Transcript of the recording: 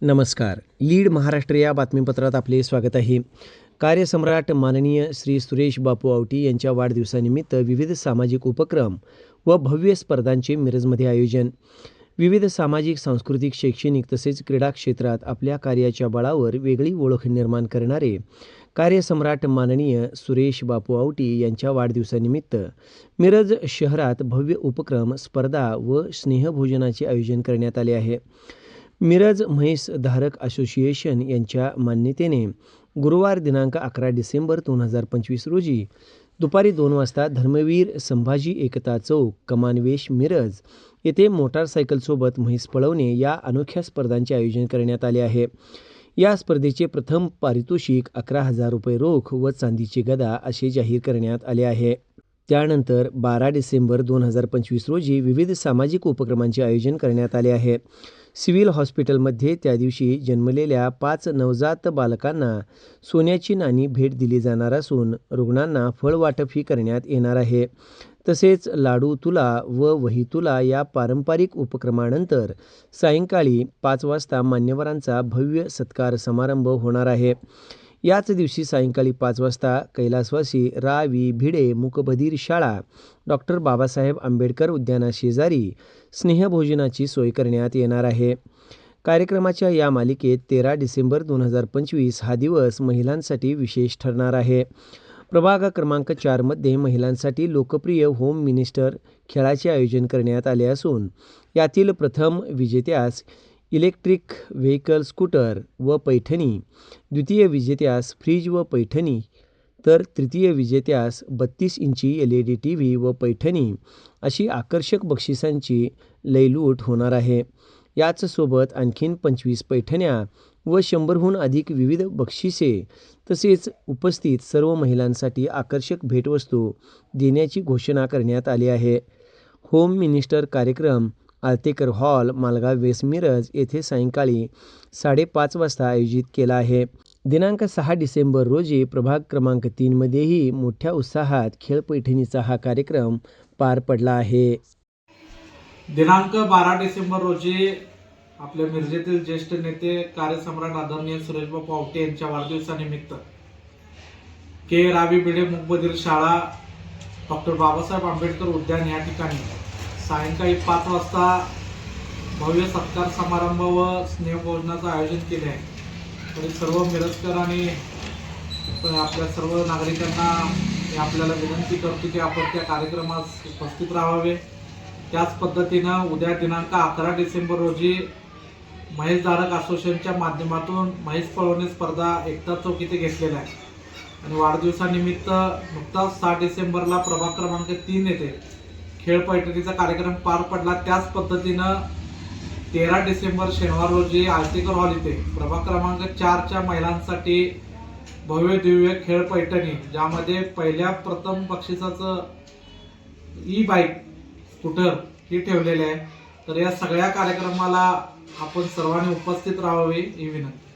नमस्कार. लीड महाराष्ट्र या बातमीपत्रात आपले स्वागत आहे. कार्यसम्राट माननीय श्री सुरेश बापू आवटी यांच्या वाढदिवसानिमित्त विविध सामाजिक उपक्रम व भव्य स्पर्धांचे मिरजमध्ये आयोजन. विविध सामाजिक सांस्कृतिक शैक्षणिक तसेच क्रीडा क्षेत्रात आपल्या कार्याच्या बळावर वेगळी ओळख निर्माण करणारे कार्यसम्राट माननीय सुरेश बापू आवटी यांच्या वाढदिवसानिमित्त मिरज शहरात भव्य उपक्रम स्पर्धा व स्नेहभोजनाचे आयोजन करण्यात आले आहे. मिरज म्हैस धारक असोसिएशन यांच्या मान्यतेने गुरुवार दिनांक अकरा डिसेंबर दोन हजार पंचवीस रोजी दुपारी दोन वाजता धर्मवीर संभाजी एकता चौक कमानवेश मिरज येथे मोटारसायकलसोबत म्हैस पळवणे या अनोख्या स्पर्धांचे आयोजन करण्यात आले आहे. या स्पर्धेचे प्रथम पारितोषिक अकरा हजार रुपये रोख व चांदीची गदा असे जाहीर करण्यात आले आहे. त्यानंतर बारा डिसेंबर दोन हजार पंचवीस रोजी विविध सामाजिक उपक्रमांचे आयोजन करण्यात आले आहे. सिव्हिल हॉस्पिटलमध्ये त्या दिवशी जन्मलेल्या पाच नवजात बालकांना सोन्याची नाणी भेट दिली जाणार असून रुग्णांना फळवाटपही करण्यात येणार आहे. तसेच लाडू तुला व वही तुला या पारंपरिक उपक्रमानंतर सायंकाळी पाच वाजता मान्यवरांचा भव्य सत्कार समारंभ होणार आहे. याच दिवशी सायंकाळी पाच वाजता कैलासवासी रा भिडे मूकबधीर शाळा डॉक्टर बाबासाहेब आंबेडकर उद्यानाशेजारी स्नेहभोजनाची सोय करण्यात येणार आहे. कार्यक्रमाच्या या मालिकेत तेरा डिसेंबर दोन हजार पंचवीस हा दिवस महिलांसाठी विशेष ठरणार आहे. प्रभाग क्रमांक चारमध्ये महिलांसाठी लोकप्रिय होम मिनिस्टर खेळाचे आयोजन करण्यात आले असून यातील प्रथम विजेत्यास इलेक्ट्रिक व्हेकल स्कूटर व पैठणी. द्वितीय विजेत्यास फ्रीज व पैठणी. तर तृतीय विजेत्यास बत्तीस इंची L E D T V व पैठणी. अशी आकर्षक बक्षिसांची लयलूट होणार आहे. याचसोबत आणखीन पंचवीस पैठण्या व शंभरहून अधिक विविध बक्षिसे. तसेच उपस्थित सर्व महिलांसाठी आकर्षक भेटवस्तू देण्याची घोषणा करण्यात आली आहे. होम मिनिस्टर कार्यक्रम आळतेकर हॉल मालगाव वेस्ट मिरज येथे सायंकाळी साडेपाच वाजता आयोजित केला आहे. दिनांक सहा डिसेंबर रोजी प्रभाग क्रमांक तीनमध्येही मोठ्या उत्साहात खेळ पैठणीचा हा कार्यक्रम पार पडला आहे. दिनांक बारा डिसेंबर रोजी आपल्या मिरजेतील ज्येष्ठ नेते कार्यसम्राट आदरणीय सुरेशबाबू पावटे यांच्या वाढदिवसानिमित्त के. रावी बिडे मुकबधीर शाळा डॉक्टर बाबासाहेब आंबेडकर उद्यान या ठिकाणी सायंकाळी पाच वाजता भव्य सत्कार समारंभ व स्नेहभोजनाचं आयोजन केले आहे. तरी सर्व मिरजकर आणि आपल्या सर्व नागरिकांना मी आपल्याला विनंती करतो की आपण त्या कार्यक्रमास उपस्थित राहावे. त्याच पद्धतीनं उद्या दिनांक अकरा डिसेंबर रोजी महेशधारक असोसिएशनच्या माध्यमातून महेश पळवणे स्पर्धा एकता चौक इथे घेतलेल्या आहे आणि वाढदिवसानिमित्त नुकताच सात डिसेंबरला प्रभाग क्रमांक तीन येथे खेळ पैठणीचा कार्यक्रम पार पडला. त्याच पद्धतीनं तेरा डिसेंबर शनिवार रोजी आळतेकर हॉल इथे प्रभाग क्रमांक चारच्या महिलांसाठी भव्य दिव्य खेळ पैठणी ज्यामध्ये पहिल्या प्रथम बक्षिसाचं ई बाईक स्कूटर ही ठेवलेले आहे. तर या सगळ्या कार्यक्रमाला आपण सर्वांनी उपस्थित राहावे ही विनंती.